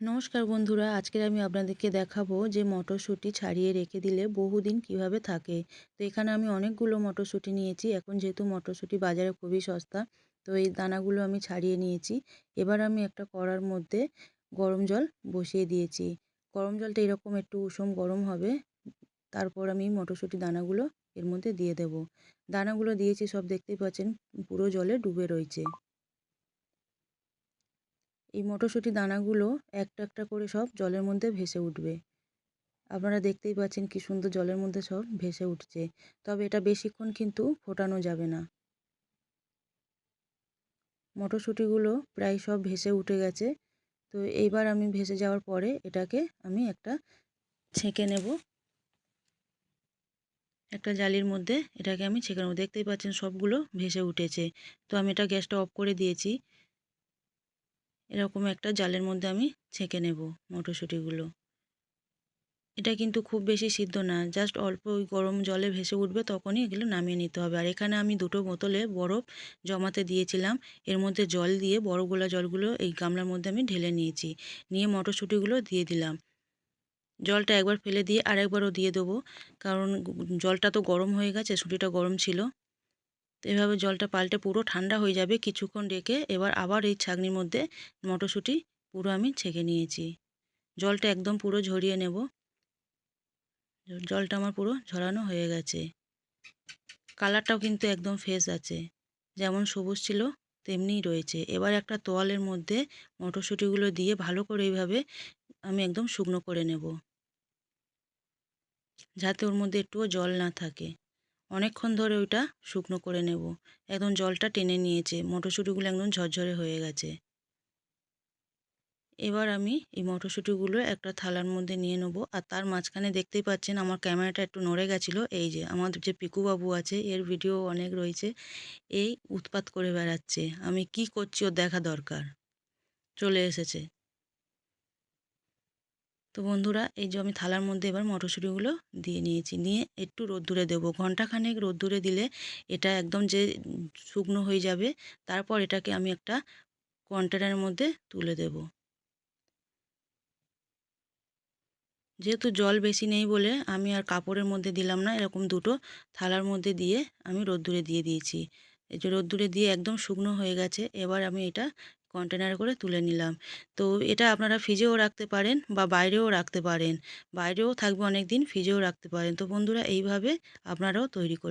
নমস্কার বন্ধুরা, আজকের আমি আপনাদেরকে দেখাবো যে মটরশুঁটি ছাড়িয়ে রেখে দিলে বহুদিন কীভাবে থাকে। তো এখানে আমি অনেকগুলো মটরশুঁটি নিয়েছি। এখন যেহেতু মটরশুঁটি বাজারে খুবই সস্তা, তো এই দানাগুলো আমি ছাড়িয়ে নিয়েছি। এবার আমি একটা কড়ার মধ্যে গরম জল বসিয়ে দিয়েছি। গরম জলটা এরকম একটু উষম গরম হবে, তারপর আমি মটরশুঁটি দানাগুলো এর মধ্যে দিয়ে দেব। দানাগুলো দিয়েছি, সব দেখতেই পাচ্ছেন পুরো জলে ডুবে রয়েছে। এই মটরশুঁটি দানাগুলো একটা একটা করে সব জলের মধ্যে ভেসে উঠবে। আপনারা দেখতেই পাচ্ছেন কি সুন্দর জলের মধ্যে সব ভেসে উঠছে। তবে এটা বেশিক্ষণ কিন্তু ফোটানো যাবে না। মটরশুঁটিগুলো প্রায় সব ভেসে উঠে গেছে। তো এইবার আমি ভেসে যাওয়ার পরে এটাকে আমি একটা ছেঁকে নেব। একটা জালির মধ্যে এটাকে আমি ছেঁকে নেব। দেখতেই পাচ্ছেন সবগুলো ভেসে উঠেছে। তো আমি এটা গ্যাসটা অফ করে দিয়েছি। এরকম একটা জালের মধ্যে আমি ছেঁকে নেব মটরশুঁটিগুলো। এটা কিন্তু খুব বেশি সিদ্ধ না জাস্ট অল্প ওই গরম জলে ভেসে উঠবে তখনই এগুলো নামিয়ে নিতে হবে। আর এখানে আমি দুটো বোতলে বরফ জমাতে দিয়েছিলাম, এর মধ্যে জল দিয়ে বড় গোলা জলগুলো এই গামলার মধ্যে আমি ঢেলে নিয়েছি, নিয়ে মটরশুঁটিগুলো দিয়ে দিলাম। জলটা একবার ফেলে দিয়ে আরেকবারও দিয়ে দেবো, কারণ জলটা তো গরম হয়ে গেছে শুঁটিটা গরম ছিল। তো এভাবে জলটা পাল্টে পুরো ঠান্ডা হয়ে যাবে কিছুক্ষণ রেখে এবার আবার এই ছাগনির মধ্যে মটরশুঁটি পুরো আমি ছেঁকে নিয়েছি। জলটা একদম পুরো ঝরিয়ে নেব। জলটা আমার পুরো ঝরানো হয়ে গেছে। কালারটাও কিন্তু একদম ফ্রেশ আছে। যেমন সবুজ ছিল তেমনিই রয়েছে। এবার একটা তোয়ালের মধ্যে মটরশুঁটিগুলো দিয়ে ভালো করে এইভাবে আমি একদম শুকনো করে নেব। যাতে ওর মধ্যে একটুও জল না থাকে। অনেকক্ষণ ধরে ওইটা শুকনো করে নেব। একদম জলটা টেনে নিয়েছে। মটরশুঁটিগুলো একদম ঝরঝরে হয়ে গেছে। এবার আমি এই মটরশুঁটিগুলো একটা থালার মধ্যে নিয়ে নেব। আর তার মাঝখানে দেখতেই পাচ্ছেন আমার ক্যামেরাটা একটু নড়ে গেছিল। এই যে আমাদের যে পিকুবাবু আছে, এর ভিডিও অনেক রয়েছে। এই উৎপাত করে বেড়াচ্ছে। আমি কি করছি ওর দেখা দরকার? চলে এসেছে। তো বন্ধুরা, এই যে আমি থালার মধ্যে এবার মটরশুঁটিগুলো দিয়ে নিয়েছি। নিয়ে একটু রোদ্দুরে দেবো। ঘন্টাখানেক রোদ্দুরে দিলে এটা একদম যে শুকনো হয়ে যাবে, তারপর এটাকে আমি একটা কন্টেনারের মধ্যে তুলে দেব। যেহেতু জল বেশি নেই বলে আমি আর কাপড়ের মধ্যে দিলাম না, এরকম দুটো থালার মধ্যে দিয়ে আমি রোদ্দুরে দিয়ে দিয়েছি। এই যে রোদ্দুরে দিয়ে একদম শুকনো হয়ে গেছে, এবার আমি এটা কন্টেনার করে তুলে নিলাম। তো এটা আপনারা ফ্রিজেও রাখতে পারেন বা বাইরেও রাখতে পারেন। বাইরেও থাকবে অনেক দিন ফ্রিজেও রাখতে পারেন। তো বন্ধুরা, এইভাবে আপনারাও তৈরি করে